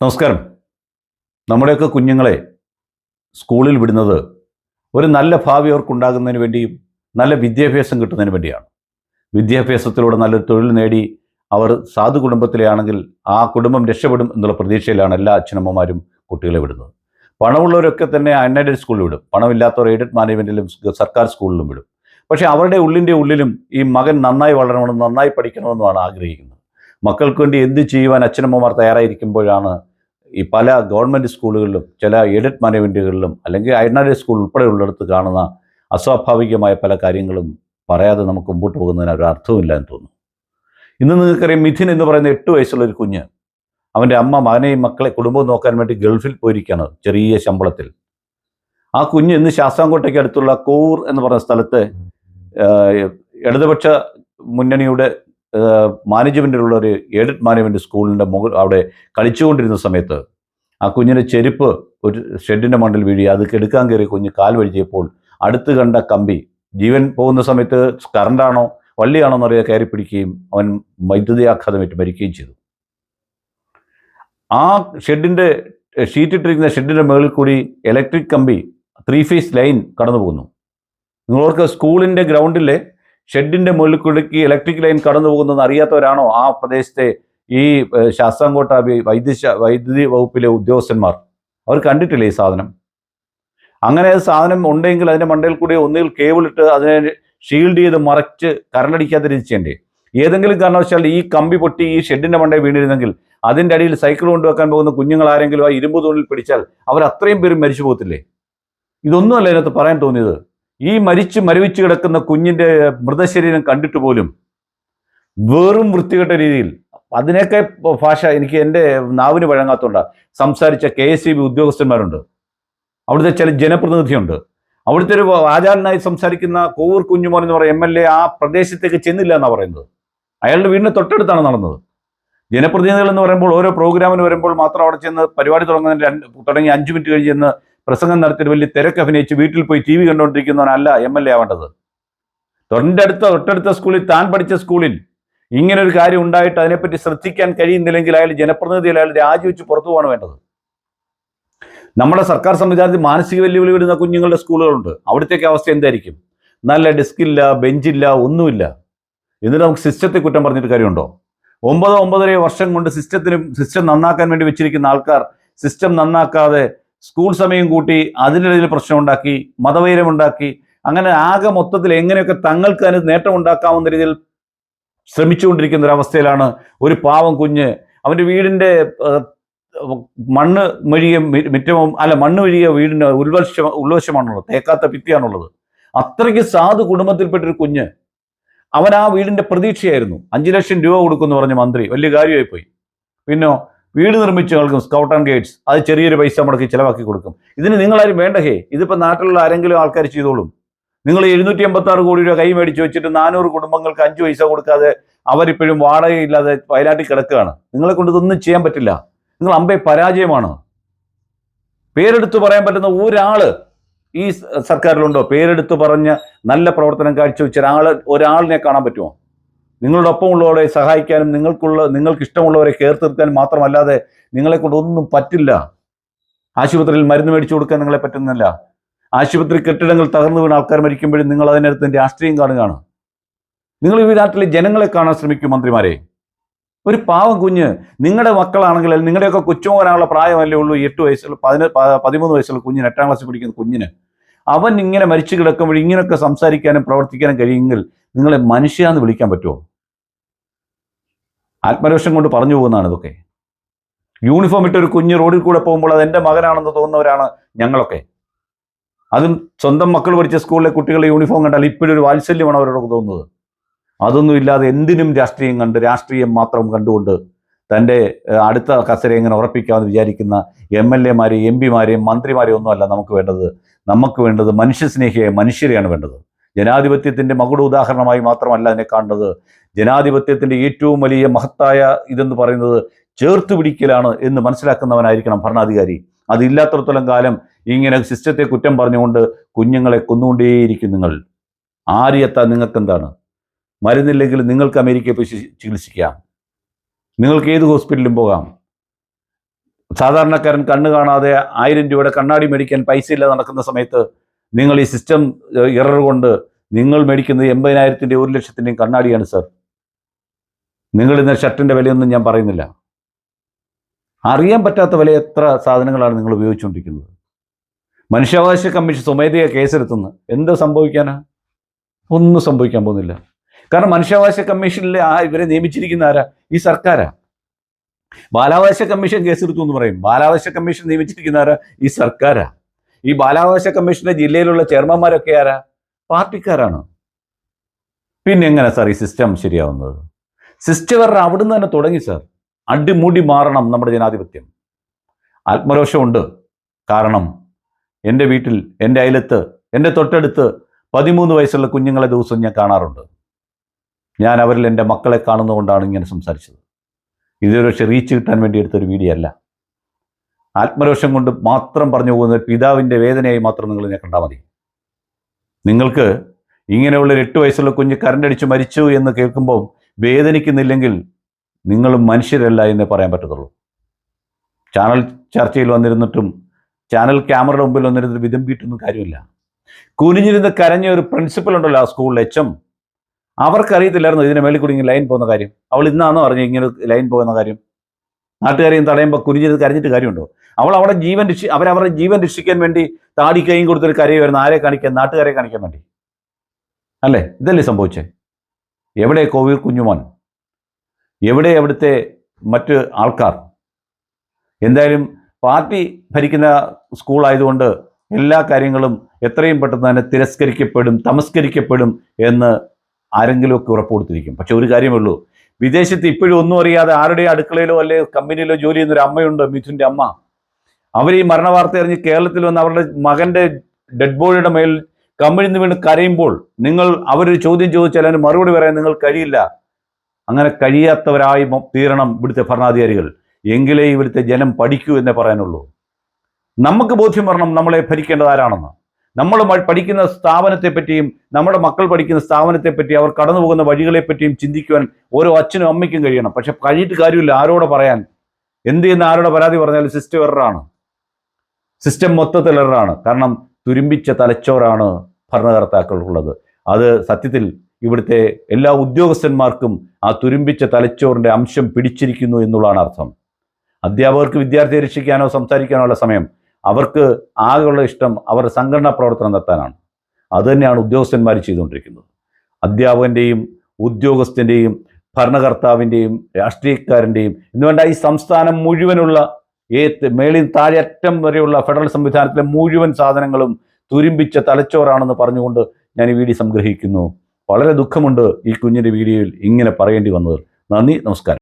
നമസ്കാരം. നമ്മുടെയൊക്കെ കുഞ്ഞുങ്ങളെ സ്കൂളിൽ വിടുന്നത് ഒരു നല്ല ഭാവി അവർക്കുണ്ടാകുന്നതിന് വേണ്ടിയും നല്ല വിദ്യാഭ്യാസം കിട്ടുന്നതിന് വേണ്ടിയാണ്. വിദ്യാഭ്യാസത്തിലൂടെ നല്ലൊരു തൊഴിൽ നേടി അവർ സാധു കുടുംബത്തിലെ ആണെങ്കിൽ ആ കുടുംബം രക്ഷപ്പെടും എന്നുള്ള പ്രതീക്ഷയിലാണ് എല്ലാ അച്ഛനമ്മമാരും കുട്ടികളെ വിടുന്നത്. പണമുള്ളവരൊക്കെ തന്നെ അൺഎയ്ഡഡ് സ്കൂളിൽ വിടും. പണമില്ലാത്തവർ എയ്ഡഡ് മാനേജ്മെന്റിലും സർക്കാർ സ്കൂളിലും വിടും. പക്ഷേ അവരുടെ ഉള്ളിന്റെ ഉള്ളിലും ഈ മകൻ നന്നായി വളരണമെന്നും നന്നായി പഠിക്കണമെന്നുമാണ് ആഗ്രഹിക്കുന്നത്. മക്കൾക്ക് വേണ്ടി എന്ത് ചെയ്യുവാൻ അച്ഛനമ്മമാർ തയ്യാറായിരിക്കുമ്പോഴാണ് ഈ പല ഗവൺമെന്റ് സ്കൂളുകളിലും ചില എയ്ഡഡ് മാനേജ്മെന്റുകളിലും അല്ലെങ്കിൽ അയർനാഡ് സ്കൂൾ ഉൾപ്പെടെയുള്ളിടത്ത് കാണുന്ന അസ്വാഭാവികമായ പല കാര്യങ്ങളും പറയാതെ നമുക്ക് മുമ്പോട്ട് പോകുന്നതിന് ഒരു അർത്ഥവുമില്ല എന്ന് തോന്നുന്നു. ഇന്ന് നിങ്ങൾക്കറിയാം മിഥുൻ എന്ന് പറയുന്ന എട്ട് വയസ്സുള്ള ഒരു കുഞ്ഞ് അവന്റെ അമ്മ മകനെയും മക്കളെ കുടുംബം നോക്കാൻ വേണ്ടി ഗൾഫിൽ പോയിരിക്കുകയാണ് ചെറിയ ശമ്പളത്തിൽ. ആ കുഞ്ഞ് ഇന്ന് ശാസ്താംകോട്ടയ്ക്ക് അടുത്തുള്ള കോർ എന്ന് പറഞ്ഞ സ്ഥലത്ത് ഇടതുപക്ഷ മുന്നണിയുടെ മാനേജ്മെന്റിലുള്ള ഒരു എയ്ഡഡ് മാനേജ്മെന്റ് സ്കൂളിന്റെ മുകൾ അവിടെ കളിച്ചുകൊണ്ടിരുന്ന സമയത്ത് ആ കുഞ്ഞിന്റെ ചെരുപ്പ് ഒരു ഷെഡിന്റെ മണ്ടിൽ വീഴി അത് കെടുക്കാൻ കയറി കുഞ്ഞ് കാൽ വഴിച്ചപ്പോൾ അടുത്ത് കണ്ട കമ്പി ജീവൻ പോകുന്ന സമയത്ത് കറണ്ടാണോ വള്ളിയാണോ എന്നറിയാതെ കയറി പിടിക്കുകയും അവൻ വൈദ്യുതിയാഘാതമേറ്റ് മരിക്കുകയും ചെയ്തു. ആ ഷെഡിന്റെ ഷീറ്റ് ഇട്ടിരിക്കുന്ന ഷെഡിന്റെ മുകളിൽ കൂടി ഇലക്ട്രിക് കമ്പി ത്രീ ഫേസ് ലൈൻ കടന്നു പോകുന്നു നിങ്ങൾക്ക് സ്കൂളിന്റെ ഗ്രൗണ്ടിലെ ഷെഡിന്റെ മുകളിൽ കൂടി ഇലക്ട്രിക് ലൈൻ കടന്നു പോകുന്നതെന്ന് അറിയാത്തവരാണോ ആ പ്രദേശത്തെ ഈ ശാസ്താംകോട്ട വി- വൈദ്യുതി വകുപ്പിലെ ഉദ്യോഗസ്ഥന്മാർ? അവർ കണ്ടിട്ടില്ല ഈ സാധനം? അങ്ങനെ സാധനം ഉണ്ടെങ്കിൽ അതിന്റെ മണ്ടയിൽ കൂടി ഒന്നിൽ കേബിൾ ഇട്ട് അതിനെ ഷീൽഡ് ചെയ്ത് മറച്ച് കരണ്ടടിക്കാത്ത രീതി ഏതെങ്കിലും കാരണവശാൽ ഈ കമ്പി പൊട്ടി ഈ ഷെഡിന്റെ മണ്ടയിൽ വീണിരുന്നെങ്കിൽ അതിന്റെ അടിയിൽ സൈക്കിൾ കൊണ്ടുവെക്കാൻ പോകുന്ന കുഞ്ഞുങ്ങൾ ആരെങ്കിലും ആ ഇരുമ്പ് തൂണിൽ പിടിച്ചാൽ അവർ അത്രയും പേര് മരിച്ചു പോകത്തില്ലേ? ഇതൊന്നുമല്ല ഇതിനകത്ത് പറയാൻ തോന്നിയത്. ഈ മരിച്ചു മരവിച്ച് കിടക്കുന്ന കുഞ്ഞിന്റെ മൃതശരീരം കണ്ടിട്ട് പോലും വെറും വൃത്തികെട്ട രീതിയിൽ അതിനൊക്കെ ഭാഷ എനിക്ക് എന്റെ നാവിന് വഴങ്ങാത്തതുകൊണ്ടാണ് സംസാരിച്ച കെ എസ് സി ബി ഉദ്യോഗസ്ഥന്മാരുണ്ട്. അവിടുത്തെ ചില ജനപ്രതിനിധിയുണ്ട്. അവിടുത്തെ ഒരു ആചാരനായി സംസാരിക്കുന്ന കോവൂർ കുഞ്ഞുമോൻ എന്ന് പറയുന്ന എം എൽ എ ആ പ്രദേശത്തേക്ക് ചെന്നില്ല എന്നാണ് പറയുന്നത്. അയാളുടെ വീടിന് തൊട്ടടുത്താണ് നടന്നത്. ജനപ്രതിനിധികൾ എന്ന് പറയുമ്പോൾ ഓരോ പ്രോഗ്രാമിന് വരുമ്പോൾ മാത്രം അവിടെ ചെന്ന് പരിപാടി തുടങ്ങുന്നതിന് രണ്ട് തുടങ്ങി അഞ്ച് മിനിറ്റ് കഴിഞ്ഞ് ചെന്ന് പ്രസംഗം നടത്തിയിട്ട് വലിയ തിരക്ക് അഭിനയിച്ച് വീട്ടിൽ പോയി ടി വി കണ്ടുകൊണ്ടിരിക്കുന്നവനല്ല എം എൽ എ ആവേണ്ടത്. തൊണ്ടടുത്ത തൊട്ടടുത്ത സ്കൂളിൽ താൻ പഠിച്ച സ്കൂളിൽ ഇങ്ങനെ ഒരു കാര്യം ഉണ്ടായിട്ട് അതിനെപ്പറ്റി ശ്രദ്ധിക്കാൻ കഴിയുന്നില്ലെങ്കിൽ അയാൾ ജനപ്രതിനിധി അയാൾ രാജിവെച്ച് പുറത്തു പോകണം വേണ്ടത്. നമ്മുടെ സർക്കാർ സംവിധാനത്തിൽ മാനസിക വെല്ലുവിളി വരുന്ന കുഞ്ഞുങ്ങളുടെ സ്കൂളുകളുണ്ട്. അവിടുത്തേക്ക് അവസ്ഥ എന്തായിരിക്കും? നല്ല ഡെസ്കില്ല ബെഞ്ചില്ല ഒന്നുമില്ല. എന്നിട്ട് നമുക്ക് സിസ്റ്റത്തെ കുറ്റം പറഞ്ഞിട്ട് കാര്യമുണ്ടോ? ഒമ്പതോ ഒമ്പതര വർഷം കൊണ്ട് സിസ്റ്റത്തിന് സിസ്റ്റം നന്നാക്കാൻ വേണ്ടി വെച്ചിരിക്കുന്ന ആൾക്കാർ സിസ്റ്റം നന്നാക്കാതെ സ്കൂൾ സമയം കൂട്ടി അതിനിടയിൽ പ്രശ്നമുണ്ടാക്കി മതവൈരമുണ്ടാക്കി അങ്ങനെ ആകെ മൊത്തത്തിൽ എങ്ങനെയൊക്കെ തങ്ങൾക്ക് അതിന് നേട്ടം ഉണ്ടാക്കാവുന്ന രീതിയിൽ ശ്രമിച്ചുകൊണ്ടിരിക്കുന്ന ഒരവസ്ഥയിലാണ് ഒരു പാവം കുഞ്ഞ്. അവന്റെ വീടിന്റെ മണ്ണ് മെഴിയ മിറ്റവും അല്ല മണ്ണ് മെഴിയ വീടിന്റെ ഉൾവശ ഉൾവശമാണുള്ളത് തേക്കാത്ത ഭിത്തിയാണുള്ളത്. അത്രയ്ക്ക് സാധു കുടുംബത്തിൽപ്പെട്ടൊരു കുഞ്ഞ്. അവൻ ആ വീടിന്റെ പ്രതീക്ഷയായിരുന്നു. അഞ്ച് ലക്ഷം രൂപ കൊടുക്കുമെന്ന് പറഞ്ഞ മന്ത്രി വലിയ കാര്യമായി പോയി പിന്നോ വീട് നിർമ്മിച്ച ആൾക്കും സ്കൗട്ട് ആൻഡ് ഗൈഡ്സ് അത് ചെറിയൊരു പൈസ മുടക്കി ചിലവാക്കി കൊടുക്കും. ഇതിന് നിങ്ങളാരും വേണ്ട ഹേ ഇതിപ്പോൾ നാട്ടിലുള്ള ആരെങ്കിലും ആൾക്കാർ ചെയ്തോളും. നിങ്ങൾ എഴുന്നൂറ്റി എൺപത്തി ആറ് കോടി രൂപ കൈ മേടിച്ച് വെച്ചിട്ട് നാനൂറ് കുടുംബങ്ങൾക്ക് അഞ്ച് പൈസ കൊടുക്കാതെ അവരിപ്പോഴും വാടകയില്ലാതെ വയനാട്ടിൽ കിടക്കുകയാണ്. നിങ്ങളെ കൊണ്ട് ഇതൊന്നും ചെയ്യാൻ പറ്റില്ല. നിങ്ങൾ അമ്പേ പരാജയമാണ്. പേരെടുത്ത് പറയാൻ പറ്റുന്ന ഒരാൾ ഈ സർക്കാരിലുണ്ടോ? പേരെടുത്ത് പറഞ്ഞ് നല്ല പ്രവർത്തനം കാഴ്ചവെച്ച ഒരാൾ ഒരാളിനെ കാണാൻ പറ്റുമോ? നിങ്ങളുടെ ഒപ്പമുള്ളവരെ സഹായിക്കാനും നിങ്ങൾക്കുള്ള നിങ്ങൾക്ക് ഇഷ്ടമുള്ളവരെ കെയർ തീർക്കാനും മാത്രമല്ലാതെ നിങ്ങളെ കൊണ്ട് ഒന്നും പറ്റില്ല. ആശുപത്രിയിൽ മരുന്ന് മേടിച്ചു കൊടുക്കാൻ നിങ്ങളെ പറ്റുന്നില്ല. ആശുപത്രി കെട്ടിടങ്ങൾ തകർന്നു വീണ ആൾക്കാർ മരിക്കുമ്പോഴും നിങ്ങൾ അതിനകത്ത് രാഷ്ട്രീയം കാണുകയാണ്. നിങ്ങൾ ഈ നാട്ടിലെ ജനങ്ങളെ കാണാൻ ശ്രമിക്കും മന്ത്രിമാരെ. ഒരു പാവം കുഞ്ഞ് നിങ്ങളുടെ മക്കളാണെങ്കിൽ നിങ്ങളുടെയൊക്കെ കൊച്ചുമോനാനുള്ള പ്രായമല്ലേ ഉള്ളൂ എട്ട് വയസ്സുള്ള പതിന പതിമൂന്ന് വയസ്സുള്ള കുഞ്ഞിന് എട്ടാം ക്ലാസ്സിൽ പഠിക്കുന്ന കുഞ്ഞിന്. അവൻ ഇങ്ങനെ മരിച്ചു കിടക്കുമ്പോൾ ഇങ്ങനെയൊക്കെ സംസാരിക്കാനും പ്രവർത്തിക്കാനും കഴിയുമെങ്കിൽ നിങ്ങളെ മനുഷ്യാന്ന് വിളിക്കാൻ പറ്റുമോ? ആത്മരോഷം കൊണ്ട് പറഞ്ഞു പോകുന്നതാണ് ഇതൊക്കെ. യൂണിഫോം ഇട്ട ഒരു കുഞ്ഞ് റോഡിൽ കൂടെ പോകുമ്പോൾ അത് എന്റെ മകനാണെന്ന് തോന്നുന്നവരാണ് ഞങ്ങളൊക്കെ. അതും സ്വന്തം മക്കൾ പഠിച്ച സ്കൂളിലെ കുട്ടികളുടെ യൂണിഫോം കണ്ടാൽ ഇപ്പോഴൊരു വാത്സല്യമാണ് അവരോട് തോന്നുന്നത്. അതൊന്നും ഇല്ലാതെ എന്തിനും രാഷ്ട്രീയം കണ്ട് രാഷ്ട്രീയം മാത്രം കണ്ടുകൊണ്ട് തന്റെ അടുത്ത കസര എങ്ങനെ ഉറപ്പിക്കാമെന്ന് വിചാരിക്കുന്ന എം എൽ എമാരെയും എം പിമാരെയും മന്ത്രിമാരെയും ഒന്നുമല്ല നമുക്ക് വേണ്ടത്. നമുക്ക് വേണ്ടത് മനുഷ്യസ്നേഹിയായ മനുഷ്യരെയാണ് വേണ്ടത്. ജനാധിപത്യത്തിന്റെ മകുട ഉദാഹരണമായി മാത്രമല്ല അതിനെ കാണുന്നത്. ജനാധിപത്യത്തിന്റെ ഏറ്റവും വലിയ മഹത്തായ ഇതെന്ന് പറയുന്നത് ചേർത്ത് പിടിക്കലാണ് എന്ന് മനസ്സിലാക്കുന്നവനായിരിക്കണം ഭരണാധികാരി. അതില്ലാത്തടത്തോളം കാലം ഇങ്ങനെ സിസ്റ്റത്തെ കുറ്റം പറഞ്ഞുകൊണ്ട് കുഞ്ഞുങ്ങളെ കൊന്നുകൊണ്ടേയിരിക്കും നിങ്ങൾ. ആരെത്താൻ നിങ്ങൾക്ക് എന്താണ് മരുന്നില്ലെങ്കിൽ നിങ്ങൾക്ക് അമേരിക്കയിൽ പോയി ചികിത്സിക്കാം. നിങ്ങൾക്ക് ഏത് ഹോസ്പിറ്റലിലും പോകാം? സാധാരണക്കാരൻ കണ്ണ് കാണാതെ ആയിരം രൂപയുടെ കണ്ണാടി മേടിക്കാൻ പൈസ നടക്കുന്ന സമയത്ത് നിങ്ങൾ ഈ സിസ്റ്റം ഇറർ കൊണ്ട് നിങ്ങൾ മേടിക്കുന്നത് എൺപതിനായിരത്തിന്റെ ഒരു ലക്ഷത്തിന്റെയും കണ്ണാടിയാണ് സർ നിങ്ങൾ ഇന്ന് ഷർട്ടിന്റെ വിലയൊന്നും ഞാൻ പറയുന്നില്ല. അറിയാൻ പറ്റാത്ത വില എത്ര സാധനങ്ങളാണ് നിങ്ങൾ ഉപയോഗിച്ചുകൊണ്ടിരിക്കുന്നത്? മനുഷ്യാവകാശ കമ്മീഷൻ സ്വമേധയാ കേസെടുത്തുന്നു എന്ത് സംഭവിക്കാനാ? ഒന്നും സംഭവിക്കാൻ പോകുന്നില്ല. കാരണം മനുഷ്യാവകാശ കമ്മീഷനിലെ ആ ഇവരെ നിയമിച്ചിരിക്കുന്ന ആരാ? ഈ സർക്കാരാ. ബാലാവകാശ കമ്മീഷൻ കേസെടുത്തു എന്ന് പറയും. ബാലാവകാശ കമ്മീഷൻ നിയമിച്ചിരിക്കുന്ന ആരാ? ഈ സർക്കാരാ. ഈ ബാലാവകാശ കമ്മീഷന്റെ ജില്ലയിലുള്ള ചെയർമാന്മാരൊക്കെ ആരാ? പാർട്ടിക്കാരാണ്. പിന്നെ എങ്ങനെ സാർ ഈ സിസ്റ്റം ശരിയാവുന്നത്? സിസ്റ്റം പറഞ്ഞ അവിടുന്ന് തന്നെ തുടങ്ങി സാർ. അടിമുടി മാറണം നമ്മുടെ ജനാധിപത്യം. ആത്മരോഷമുണ്ട്. കാരണം എന്റെ വീട്ടിൽ എന്റെ അയലത്ത് എന്റെ തൊട്ടടുത്ത് പതിമൂന്ന് വയസ്സുള്ള കുഞ്ഞുങ്ങളെ ദിവസം ഞാൻ കാണാറുണ്ട്. ഞാൻ അവരിൽ എന്റെ മക്കളെ കാണുന്നതുകൊണ്ടാണ് ഇങ്ങനെ സംസാരിച്ചത്. ഇതൊരു പക്ഷേ റീച്ച് കിട്ടാൻ വേണ്ടി എടുത്തൊരു വീഡിയോ അല്ല. ആത്മരോഷം കൊണ്ട് മാത്രം പറഞ്ഞു പോകുന്ന പിതാവിന്റെ വേദനയായി മാത്രം നിങ്ങൾ ഇതിനെ കണ്ടാൽ മതി. നിങ്ങൾക്ക് ഇങ്ങനെയുള്ള എട്ട് വയസ്സുള്ള കുഞ്ഞ് കരണ്ടടിച്ച് മരിച്ചു എന്ന് കേൾക്കുമ്പോൾ വേദനിക്കുന്നില്ലെങ്കിൽ നിങ്ങളും മനുഷ്യരല്ല എന്നേ പറയാൻ പറ്റത്തുള്ളൂ. ചാനൽ ചർച്ചയിൽ വന്നിരുന്നിട്ടും ചാനൽ ക്യാമറയുടെ മുമ്പിൽ വന്നിരുന്നിട്ട് വിതമ്പിയിട്ടൊന്നും കാര്യമില്ല. കുനിഞ്ഞിരുന്ന് കരഞ്ഞ ഒരു പ്രിൻസിപ്പൽ ഉണ്ടല്ലോ ആ സ്കൂളിൽ എച്ചും അവർക്കറിയത്തില്ലായിരുന്നു ഇതിനെ മേളിൽ കൂടി ലൈൻ പോകുന്ന കാര്യം. അവൾ ഇന്നാണോ അറിഞ്ഞു ഇങ്ങനെ ലൈൻ പോകുന്ന കാര്യം. നാട്ടുകാരെയും തടയുമ്പോൾ കുരിഞ്ഞത് കരഞ്ഞിട്ട് കാര്യമുണ്ടോ? അവൾ അവിടെ ജീവൻ രക്ഷി അവരവരുടെ ജീവൻ രക്ഷിക്കാൻ വേണ്ടി താടി കൈയും കൊടുത്തൊരു കരയുമായിരുന്നു ആരെ കാണിക്കാൻ നാട്ടുകാരെ കാണിക്കാൻ വേണ്ടി? അല്ലേ? ഇതല്ലേ സംഭവിച്ചേ? എവിടെ കോവിൽ കുഞ്ഞുമോൻ? എവിടെ അവിടുത്തെ മറ്റ് ആൾക്കാർ? എന്തായാലും പാർട്ടി ഭരിക്കുന്ന സ്കൂളായതുകൊണ്ട് എല്ലാ കാര്യങ്ങളും എത്രയും പെട്ടെന്ന് തന്നെ തിരസ്കരിക്കപ്പെടും തമസ്കരിക്കപ്പെടും എന്ന് ആരെങ്കിലുമൊക്കെ ഉറപ്പ് കൊടുത്തിരിക്കും. പക്ഷെ ഒരു കാര്യമേ ഉള്ളൂ. വിദേശത്ത് ഇപ്പോഴും ഒന്നും അറിയാതെ ആരുടെ അടുക്കളയിലോ അല്ലെ കമ്പനിയിലോ ജോലി ചെയ്യുന്ന ഒരു അമ്മയുണ്ട് മിഥുന്റെ അമ്മ. അവർ ഈ മരണ വാർത്ത അറിഞ്ഞ് കേരളത്തിൽ വന്ന് അവരുടെ മകന്റെ ഡെഡ് ബോഡിയുടെ മേൽ കമിഴ്ന്ന് വീണ് കരയുമ്പോൾ നിങ്ങൾ അവരൊരു ചോദ്യം ചോദിച്ചാൽ അതിന് മറുപടി പറയാൻ നിങ്ങൾ കഴിയില്ല. അങ്ങനെ കഴിയാത്തവരായി തീരണം ഇവിടുത്തെ ഭരണാധികാരികൾ. എങ്കിലേ ഇവിടുത്തെ ജനം പഠിക്കൂ എന്നേ പറയാനുള്ളൂ. നമുക്ക് ബോധ്യം വരണം നമ്മളെ ഭരിക്കേണ്ടത് ആരാണെന്ന്. നമ്മൾ പഠിക്കുന്ന സ്ഥാപനത്തെ പറ്റിയും നമ്മുടെ മക്കൾ പഠിക്കുന്ന സ്ഥാപനത്തെ പറ്റി അവർ കടന്നു പോകുന്ന വഴികളെ പറ്റിയും ചിന്തിക്കുവാൻ ഓരോ അച്ഛനും അമ്മയ്ക്കും കഴിയണം. പക്ഷെ കഴിഞ്ഞിട്ട് കാര്യമില്ല. ആരോട് പറയാൻ? എന്ത് ചെയ്യുന്ന ആരോട് പരാതി പറഞ്ഞാലും സിസ്റ്റം എററാണ് സിസ്റ്റം മൊത്തത്തിൽ എററാണ് കാരണം തുരുമ്പിച്ച തലച്ചോറാണ് ഭരണകർത്താക്കൾക്കുള്ളത് അത് സത്യത്തിൽ ഇവിടുത്തെ എല്ലാ ഉദ്യോഗസ്ഥന്മാർക്കും ആ തുരുമ്പിച്ച തലച്ചോറിന്റെ അംശം പിടിച്ചിരിക്കുന്നു എന്നുള്ളതാണ് അർത്ഥം. അധ്യാപകർക്ക് വിദ്യാർത്ഥിയെ രക്ഷിക്കാനോ സംസാരിക്കാനോ ഉള്ള സമയം. അവർക്ക് ആകെയുള്ള ഇഷ്ടം അവർ സംഘടനാ പ്രവർത്തനം നടത്താനാണ്. അതുതന്നെയാണ് ഉദ്യോഗസ്ഥന്മാർ ചെയ്തുകൊണ്ടിരിക്കുന്നത്. അധ്യാപകന്റെയും ഉദ്യോഗസ്ഥന്റെയും ഭരണകർത്താവിന്റെയും രാഷ്ട്രീയക്കാരന്റെയും എന്നുവേണ്ട ഈ സംസ്ഥാനം മുഴുവനുള്ള ഏത്ത് മേളിൽ താഴെയറ്റം വരെയുള്ള ഫെഡറൽ സംവിധാനത്തിലെ മുഴുവൻ സാധനങ്ങളും തുരുമ്പിച്ച തലച്ചോറാണെന്ന് പറഞ്ഞുകൊണ്ട് ഞാൻ ഈ വീഡിയോ സംഗ്രഹിക്കുന്നു. വളരെ ദുഃഖമുണ്ട് ഈ കുഞ്ഞിന്റെ വീഡിയോയിൽ ഇങ്ങനെ പറയേണ്ടി വന്നത്. നന്ദി നമസ്കാരം.